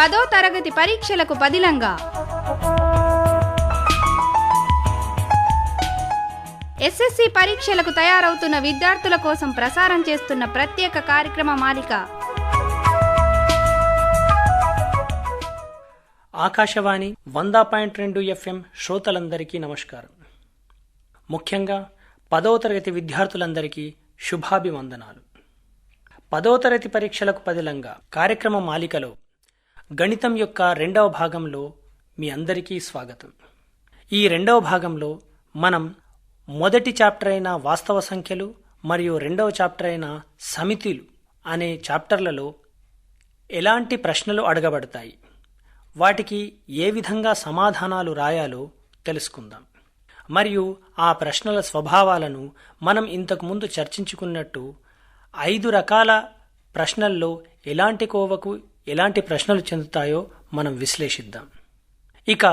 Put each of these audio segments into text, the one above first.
పదో తరగతి పరీక్షలకు పదిలంగా. ఎస్ఎస్సి పరీక్షలకు తయారవుతున్న విద్యార్థుల కోసం ప్రసారం చేస్తున్న ప్రత్యేక కార్యక్రమ మాలిక. ఆకాశవాణి వంద పాయింట్ రెండు ఎఫ్ఎం శ్రోతలందరికీ నమస్కారం. ముఖ్యంగా పదవ తరగతి విద్యార్థులందరికీ శుభాభివందనాలు. పదవ తరగతి పరీక్షలకు పదిలంగా కార్యక్రమ మాలికలో గణితం యొక్క రెండవ భాగంలో మీ అందరికీ స్వాగతం. ఈ రెండవ భాగంలో మనం మొదటి చాప్టర్ అయిన వాస్తవ సంఖ్యలు మరియు రెండవ చాప్టర్ అయిన సమితిలు అనే చాప్టర్లలో ఎలాంటి ప్రశ్నలు అడగబడతాయి? వాటికి ఏ విధంగా సమాధానాలు రాయాలో తెలుసుకుందాం. మరియు ఆ ప్రశ్నల స్వభావాలను మనం ఇంతకుముందు చర్చించుకున్నట్టు ఐదు రకాల ప్రశ్నల్లో ఎలాంటి కోవకు ఎలాంటి ప్రశ్నలు చెందుతాయో మనం విశ్లేషిద్దాం. ఇక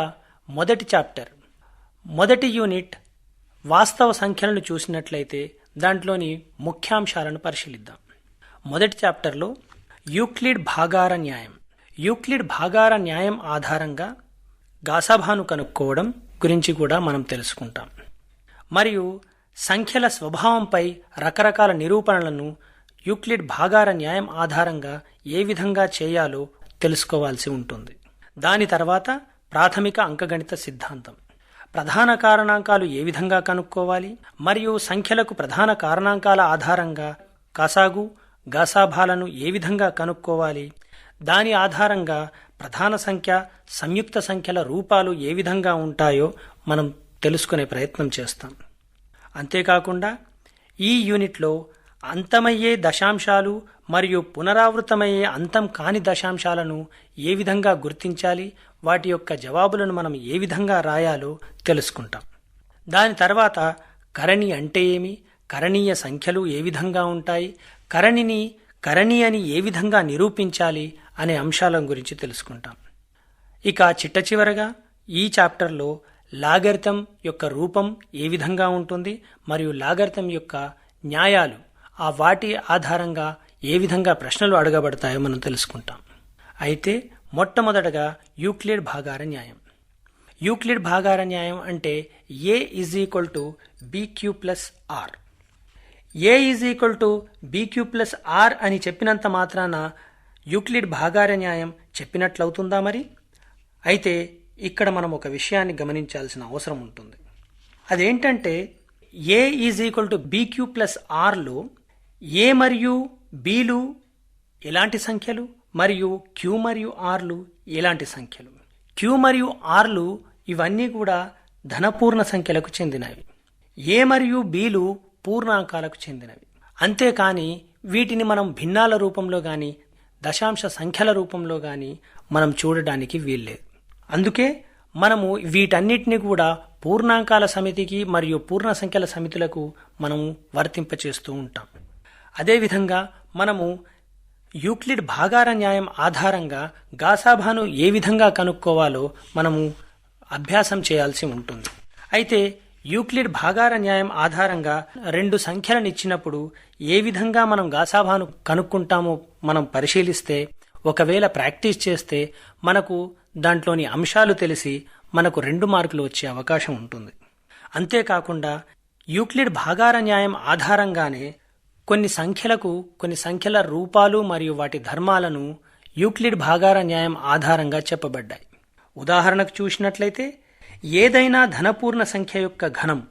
మొదటి చాప్టర్. మొదటి యూనిట్ వాస్తవ సంఖ్యలను చూసినట్లయితే దాంట్లోని ముఖ్యాంశాలను పరిశీలిద్దాం. మొదటి చాప్టర్లో యూక్లిడ్ భాగార న్యాయం. యూక్లిడ్ భాగార న్యాయం ఆధారంగా గాసాభాను కనుక్కోవడం గురించి కూడా మనం తెలుసుకుంటాం. మరియు సంఖ్యల స్వభావంపై రకరకాల నిరూపణలను యూక్లిడ్ భాగార న్యాయం ఆధారంగా ఏ విధంగా చేయాలో తెలుసుకోవాల్సి ఉంటుంది. దాని తర్వాత ప్రాథమిక అంకగణిత సిద్ధాంతం. ప్రధాన కారణాంకాలు ఏ విధంగా కనుక్కోవాలి? మరియు సంఖ్యలకు ప్రధాన కారణాంకాల ఆధారంగా కసాగు గసాభాలను ఏ విధంగా కనుక్కోవాలి? దాని ఆధారంగా ప్రధాన సంఖ్య సంయుక్త సంఖ్యల రూపాలు ఏ విధంగా ఉంటాయో మనం తెలుసుకునే ప్రయత్నం చేస్తాం. అంతేకాకుండా ఈ యూనిట్లో అంతమయ్యే దశాంశాలు మరియు పునరావృతమయ్యే అంతం కాని దశాంశాలను ఏ విధంగా గుర్తించాలి? వాటి యొక్క జవాబులను మనం ఏ విధంగా రాయాలో తెలుసుకుంటాం. దాని తర్వాత కరణి అంటే ఏమి? కరణీయ సంఖ్యలు ఏ విధంగా ఉంటాయి? కరణిని కరణి అని ఏ విధంగా నిరూపించాలి అనే అంశాల గురించి తెలుసుకుంటాం. ఇక చిట్ట చివరగా ఈ చాప్టర్లో లాగరితం యొక్క రూపం ఏ విధంగా ఉంటుంది? మరియు లాగరితం యొక్క న్యాయాలు ఆ వాటి ఆధారంగా ఏ విధంగా ప్రశ్నలు అడగబడతాయో మనం తెలుసుకుంటాం. అయితే మొట్టమొదటగా యూక్లిడ్ భాగార న్యాయం. యూక్లిడ్ భాగార న్యాయం అంటే A is equal to BQ plus R A is equal to BQ plus R అని చెప్పినంత మాత్రాన యూక్లిడ్ భాగార న్యాయం చెప్పినట్లవుతుందా మరి? అయితే ఇక్కడ మనం ఒక విషయాన్ని గమనించాల్సిన అవసరం ఉంటుంది. అదేంటంటే A is equal to BQ plus ఆర్లో A మరియు బీలు ఎలాంటి సంఖ్యలు? మరియు క్యూ మరియు ఆర్లు ఎలాంటి సంఖ్యలు? క్యూ మరియు ఆర్లు ఇవన్నీ కూడా ధనపూర్ణ సంఖ్యలకు చెందినవి. ఏ మరియు బీలు పూర్ణాంకాలకు చెందినవి. అంతేకాని వీటిని మనం భిన్నాల రూపంలో కానీ దశాంశ సంఖ్యల రూపంలో కానీ మనం చూడడానికి వీల్లేదు. అందుకే మనము వీటన్నిటిని కూడా పూర్ణాంకాల సమితికి మరియు పూర్ణ సంఖ్యల సమితులకు మనము వర్తింపచేస్తూ ఉంటాం. అదేవిధంగా మనము యూక్లిడ్ భాగార న్యాయం ఆధారంగా గాసాభాను ఏ విధంగా కనుక్కోవాలో మనము అభ్యాసం చేయాల్సి ఉంటుంది. అయితే యూక్లిడ్ భాగార న్యాయం ఆధారంగా రెండు సంఖ్యలను ఇచ్చినప్పుడు ఏ విధంగా మనం గాసాభాను కనుక్కుంటామో మనం పరిశీలిస్తే ఒకవేళ ప్రాక్టీస్ చేస్తే మనకు దాంట్లోని అంశాలు తెలిసి మనకు రెండు మార్కులు వచ్చే అవకాశం ఉంటుంది. అంతేకాకుండా యూక్లిడ్ భాగార న్యాయం ఆధారంగానే కొన్ని సంఖ్యలకు కొన్ని సంఖ్యల రూపాలు మరియు వాటి ధర్మాలను యూక్లిడ్ భాగార న్యాయం ఆధారంగా చెప్పబడ్డాయి. ఉదాహరణకు చూసినట్లయితే ఏదైనా ధనపూర్ణ సంఖ్య యొక్క ఘనం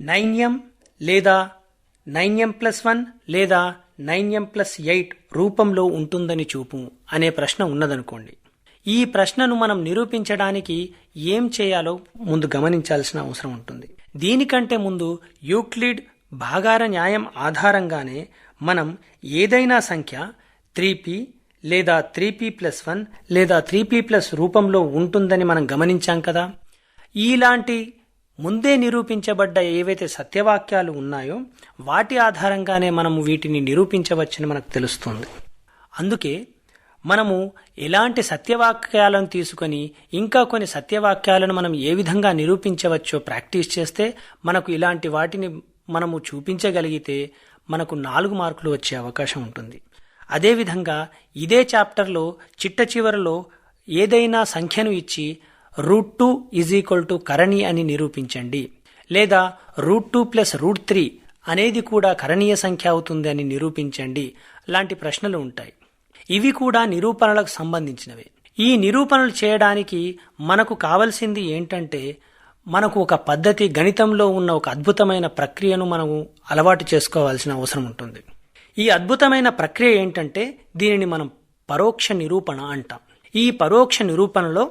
నైన్యం లేదా నైన్యం ప్లస్ వన్ లేదా నైన్యం ప్లస్ ఎయిట్ రూపంలో ఉంటుందని చూపు అనే ప్రశ్న ఉన్నదనుకోండి. ఈ ప్రశ్నను మనం నిరూపించడానికి ఏం చేయాలో ముందు గమనించాల్సిన అవసరం ఉంటుంది. దీనికంటే ముందు యూక్లిడ్ భాగార న్యాయం ఆధారంగానే మనం ఏదైనా సంఖ్య త్రీ పీ లేదా త్రీ పీ ప్లస్ వన్ లేదా త్రీ పీ ప్లస్ రూపంలో ఉంటుందని మనం గమనించాం కదా. ఇలాంటి ముందే నిరూపించబడ్డ ఏవైతే సత్యవాక్యాలు ఉన్నాయో వాటి ఆధారంగానే మనము వీటిని నిరూపించవచ్చని మనకు తెలుస్తుంది. అందుకే మనము ఎలాంటి సత్యవాక్యాలను తీసుకొని ఇంకా కొన్ని సత్యవాక్యాలను మనం ఏ విధంగా నిరూపించవచ్చో ప్రాక్టీస్ చేస్తే మనకు ఇలాంటి వాటిని మనము చూపించగలిగితే మనకు నాలుగు మార్కులు వచ్చే అవకాశం ఉంటుంది. అదేవిధంగా ఇదే చాప్టర్లో చిట్ట చివరలో ఏదైనా సంఖ్యను ఇచ్చి root two is equal to కరణి అని నిరూపించండి. లేదా root two plus root three అనేది కూడా కరణీయ సంఖ్య అవుతుంది అని నిరూపించండి. లాంటి ప్రశ్నలు ఉంటాయి. ఇవి కూడా నిరూపణలకు సంబంధించినవే. ఈ నిరూపణలు చేయడానికి మనకు కావలసింది ఏంటంటే మనకు ఒక పద్ధతి గణితంలో ఉన్న ఒక అద్భుతమైన ప్రక్రియను మనము అలవాటు చేసుకోవాల్సిన అవసరం ఉంటుంది. ఈ అద్భుతమైన ప్రక్రియ ఏంటంటే దీనిని మనం పరోక్ష నిరూపణ అంటాం. ఈ పరోక్ష నిరూపణలో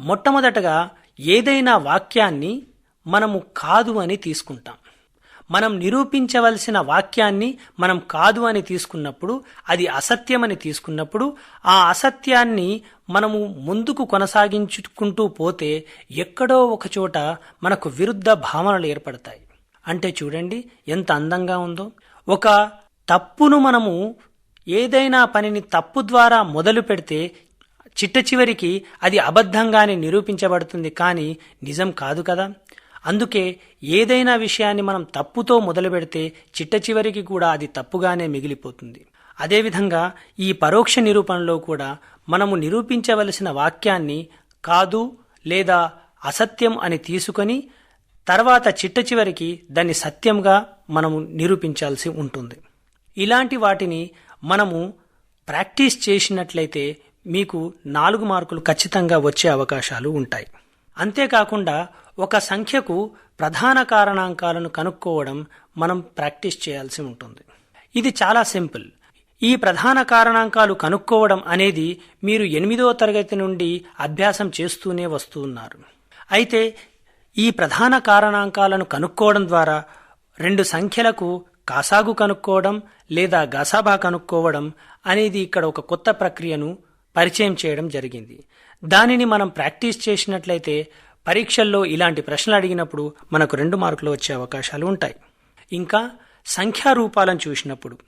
మొట్టమొదటగా ఏదైనా వాక్యాన్ని మనము కాదు అని తీసుకుంటాం. మనం నిరూపించవలసిన వాక్యాన్ని మనం కాదు అని తీసుకున్నప్పుడు అది అసత్యమని తీసుకున్నప్పుడు ఆ అసత్యాన్ని మనము ముందుకు కొనసాగించుకుంటూ పోతే ఎక్కడో ఒకచోట మనకు విరుద్ధ భావనలు ఏర్పడతాయి. అంటే చూడండి ఎంత అందంగా ఉందో. ఒక తప్పును మనము ఏదైనా పనిని తప్పు ద్వారా మొదలు పెడితే చిట్ట చివరికి అది అబద్ధంగానే నిరూపించబడుతుంది. కానీ నిజం కాదు కదా. అందుకే ఏదైనా విషయాన్ని మనం తప్పుతో మొదలు పెడితే చిట్ట చివరికి కూడా అది తప్పుగానే మిగిలిపోతుంది. అదేవిధంగా ఈ పరోక్ష నిరూపణలో కూడా మనము నిరూపించవలసిన వాక్యాన్ని కాదు లేదా అసత్యం అని తీసుకొని తర్వాత చిట్ట చివరికి దాన్ని సత్యంగా మనము నిరూపించాల్సి ఉంటుంది. ఇలాంటి వాటిని మనము ప్రాక్టీస్ చేసినట్లయితే మీకు నాలుగు మార్కులు ఖచ్చితంగా వచ్చే అవకాశాలు ఉంటాయి. అంతేకాకుండా ఒక సంఖ్యకు ప్రధాన కారణాంకాలను కనుక్కోవడం మనం ప్రాక్టీస్ చేయాల్సి ఉంటుంది. ఇది చాలా సింపుల్. ఈ ప్రధాన కారణాంకాలు కనుక్కోవడం అనేది మీరు ఎనిమిదో తరగతి నుండి అభ్యాసం చేస్తూనే వస్తున్నారు అయితే ఈ ప్రధాన కారణాంకాలను కనుక్కోవడం ద్వారా రెండు సంఖ్యలకు కాసాగు కనుక్కోవడం లేదా గసాబా కనుక్కోవడం అనేది ఇక్కడ ఒక కొత్త ప్రక్రియను పరిచయం చేయడం జరిగింది. దానిని మనం ప్రాక్టీస్ చేసినట్లయితే పరీక్షల్లో ఇలాంటి ప్రశ్నలు అడిగినప్పుడు మనకు రెండు మార్కులు వచ్చే అవకాశాలు ఉంటాయి. ఇంకా సంఖ్యా రూపాలను చూసినప్పుడు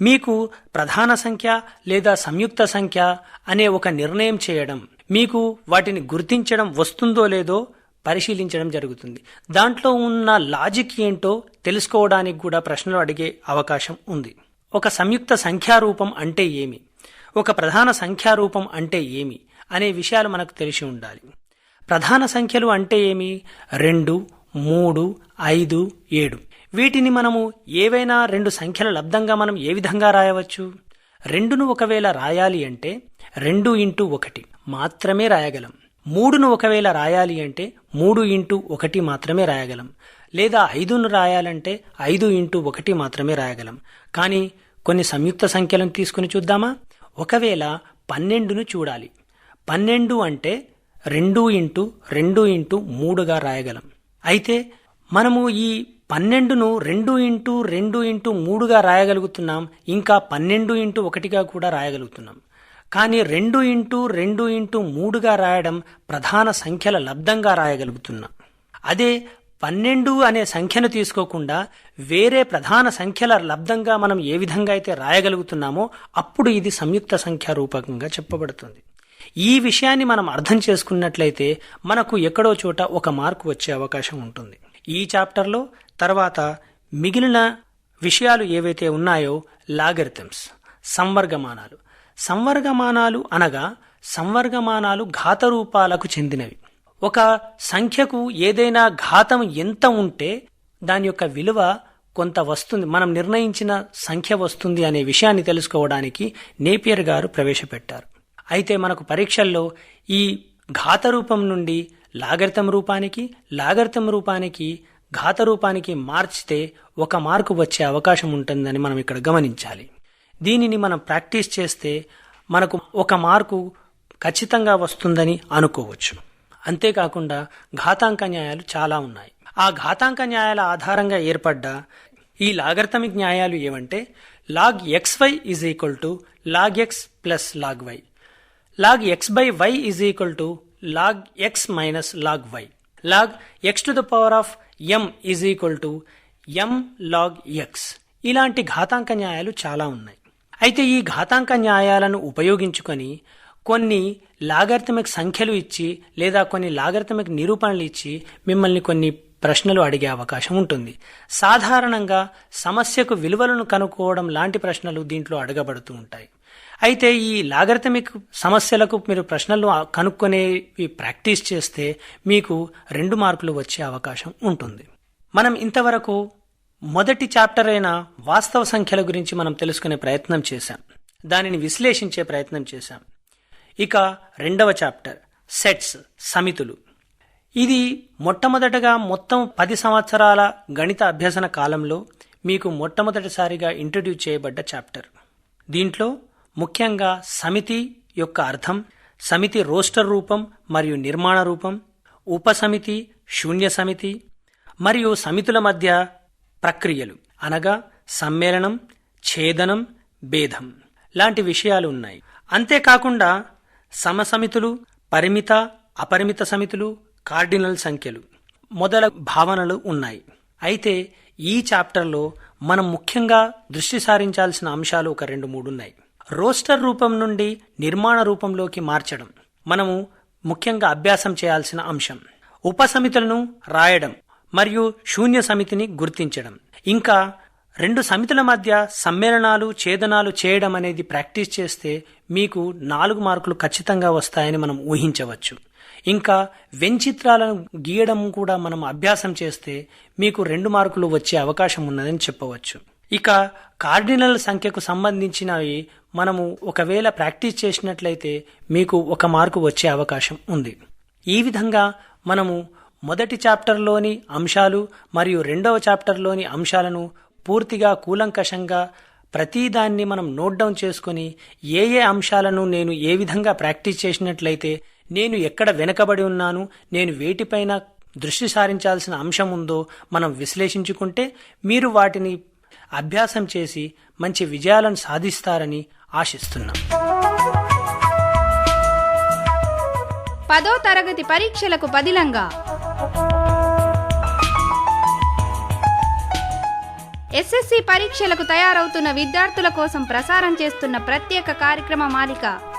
మీకు ప్రధాన సంఖ్య లేదా సంయుక్త సంఖ్య అనే ఒక నిర్ణయం చేయడం మీకు వాటిని గుర్తించడం వస్తుందో లేదో పరిశీలించడం జరుగుతుంది. దాంట్లో ఉన్న లాజిక్ ఏంటో తెలుసుకోవడానికి కూడా ప్రశ్నలు అడిగే అవకాశం ఉంది. ఒక సంయుక్త సంఖ్యారూపం అంటే ఏమి? ఒక ప్రధాన సంఖ్యారూపం అంటే ఏమి? అనే విషయాలు మనకు తెలిసి ఉండాలి. ప్రధాన సంఖ్యలు అంటే ఏమి? రెండు మూడు ఐదు ఏడు. వీటిని మనము ఏవైనా రెండు సంఖ్యల లబ్దంగా మనం ఏ విధంగా రాయవచ్చు? రెండును ఒకవేళ రాయాలి అంటే రెండు ఇంటూ ఒకటి మాత్రమే రాయగలం. మూడును ఒకవేళ రాయాలి అంటే మూడు ఇంటూ ఒకటి మాత్రమే రాయగలం. లేదా ఐదును రాయాలంటే ఐదు ఇంటూ ఒకటి మాత్రమే రాయగలం. కానీ కొన్ని సంయుక్త సంఖ్యలను తీసుకుని చూద్దామా? ఒకవేళ పన్నెండును చూడాలి. పన్నెండు అంటే రెండు ఇంటూ రెండు ఇంటూ మూడుగా రాయగలం. అయితే మనము ఈ పన్నెండును రెండు ఇంటూ రెండు ఇంటూ మూడుగా రాయగలుగుతున్నాం ఇంకా పన్నెండు ఇంటూ ఒకటిగా కూడా రాయగలుగుతున్నాం. కానీ రెండు ఇంటూ రెండు ఇంటూ మూడుగా రాయడం ప్రధాన సంఖ్యల లబ్ధంగా రాయగలుగుతున్నాం. అదే పన్నెండు అనే సంఖ్యను తీసుకోకుండా వేరే ప్రధాన సంఖ్యల లబ్ధంగా మనం ఏ విధంగా అయితే రాయగలుగుతున్నామో అప్పుడు ఇది సంయుక్త సంఖ్యా రూపకంగా చెప్పబడుతుంది. ఈ విషయాన్ని మనం అర్థం చేసుకున్నట్లయితే మనకు ఎక్కడో చోట ఒక మార్కు వచ్చే అవకాశం ఉంటుంది. ఈ చాప్టర్లో తర్వాత మిగిలిన విషయాలు ఏవైతే ఉన్నాయో లాగరిథమ్స్ సంవర్గమానాలు. సంవర్గమానాలు అనగా సంవర్గమానాలు ఘాత రూపాలకు చెందినవి. ఒక సంఖ్యకు ఏదైనా ఘాతం ఎంత ఉంటే దాని యొక్క విలువ కొంత వస్తుంది. మనం నిర్ణయించిన సంఖ్య వస్తుంది అనే విషయాన్ని తెలుసుకోవడానికి నేపియర్ గారు ప్రవేశపెట్టారు. అయితే మనకు పరీక్షల్లో ఈ ఘాత రూపం నుండి లాగరితం రూపానికి లాగరితం రూపానికి ఘాత రూపానికి మార్చితే ఒక మార్కు వచ్చే అవకాశం ఉంటుందని మనం ఇక్కడ గమనించాలి. దీనిని మనం ప్రాక్టీస్ చేస్తే మనకు ఒక మార్కు ఖచ్చితంగా వస్తుందని అనుకోవచ్చు. అంతేకాకుండా ఘాతాంక న్యాయాలు చాలా ఉన్నాయి. ఆ ఘాతాంక న్యాయాల ఆధారంగా ఏర్పడ్డ ఈ లాగరిథమిక్ న్యాయాలు ఏమంటే log X Y is equal to log X plus log Y log X by Y is equal to log X minus log Y log X to the power of M is equal to M log X ఇలాంటి ఘాతాంక న్యాయాలు చాలా ఉన్నాయి. అయితే ఈ ఘాతాంక న్యాయాలను ఉపయోగించుకొని కొన్ని logarithmic సంఖ్యలు ఇచ్చి లేదా కొన్ని లాగరిథమిక్ నిరూపణలు ఇచ్చి మిమ్మల్ని కొన్ని ప్రశ్నలు అడిగే అవకాశం ఉంటుంది. సాధారణంగా సమస్యకు విలువలను కనుక్కోవడం లాంటి ప్రశ్నలు దీంట్లో అడగబడుతూ ఉంటాయి. అయితే ఈ లాగరిథమిక్ సమస్యలకు మీరు ప్రశ్నలు కనుక్కొనేవి ప్రాక్టీస్ చేస్తే మీకు రెండు మార్కులు వచ్చే అవకాశం ఉంటుంది. మనం ఇంతవరకు మొదటి చాప్టర్ అయిన వాస్తవ సంఖ్యల గురించి మనం తెలుసుకునే ప్రయత్నం చేశాం. దానిని విశ్లేషించే ప్రయత్నం చేశాం. ఇక రెండవ చాప్టర్ సెట్స్ సమితులు. ఇది మొట్టమొదటగా మొత్తం పది సంవత్సరాల గణిత అభ్యసన కాలంలో మీకు మొట్టమొదటిసారిగా ఇంట్రడ్యూస్ చేయబడ్డ చాప్టర్. దీంట్లో ముఖ్యంగా సమితి యొక్క అర్థం సమితి రోస్టర్ రూపం మరియు నిర్మాణ రూపం ఉపసమితి శూన్య సమితి మరియు సమితుల మధ్య ప్రక్రియలు అనగా సమ్మేళనం ఛేదనం భేదం లాంటి విషయాలు ఉన్నాయి. అంతేకాకుండా సమసమితులు పరిమిత అపరిమిత సమితులు కార్డినల్ సంఖ్యలు మొదల భావనలు ఉన్నాయి. అయితే ఈ చాప్టర్లో మనం ముఖ్యంగా దృష్టి సారించాల్సిన అంశాలు ఒక రెండు మూడు ఉన్నాయి. రోస్టర్ రూపం నుండి నిర్మాణ రూపంలోకి మార్చడం. మనము ముఖ్యంగా అభ్యాసం చేయాల్సిన అంశం. ఉపసమితులను రాయడం మరియు శూన్య సమితిని గుర్తించడం. ఇంకా రెండు సమితుల మధ్య సమ్మేళనాలు ఛేదనాలు చేయడం అనేది ప్రాక్టీస్ చేస్తే మీకు నాలుగు మార్కులు ఖచ్చితంగా వస్తాయని మనం ఊహించవచ్చు. ఇంకా వెంచిత్రాలను గీయడం కూడా మనం అభ్యాసం చేస్తే మీకు రెండు మార్కులు వచ్చే అవకాశం ఉన్నదని చెప్పవచ్చు. ఇక కార్డినల్ సంఖ్యకు సంబంధించినవి మనము ఒకవేళ ప్రాక్టీస్ చేసినట్లయితే మీకు ఒక మార్కు వచ్చే అవకాశం ఉంది. ఈ విధంగా మనము మొదటి చాప్టర్లోని అంశాలు మరియు రెండవ చాప్టర్లోని అంశాలను పూర్తిగా కూలంకషంగా ప్రతిదాన్ని మనం నోట్ డౌన్ చేసుకుని ఏ ఏ అంశాలను నేను ఏ విధంగా ప్రాక్టీస్ చేసినట్లయితే నేను ఎక్కడ వెనకబడి ఉన్నాను నేను వేటిపైన దృష్టి సారించాల్సిన అంశం ఉందో మనం విశ్లేషించుకుంటే మీరు వాటిని అభ్యాసం చేసి మంచి విజయాలను సాధిస్తారని ఆశిస్తున్నాం. పదో తరగతి పరీక్షలకు బదిలంగా. ఎస్ఎస్సి పరీక్షలకు తయారవుతున్న విద్యార్థుల కోసం ప్రసారం చేస్తున్న ప్రత్యేక కార్యక్రమ మాలిక.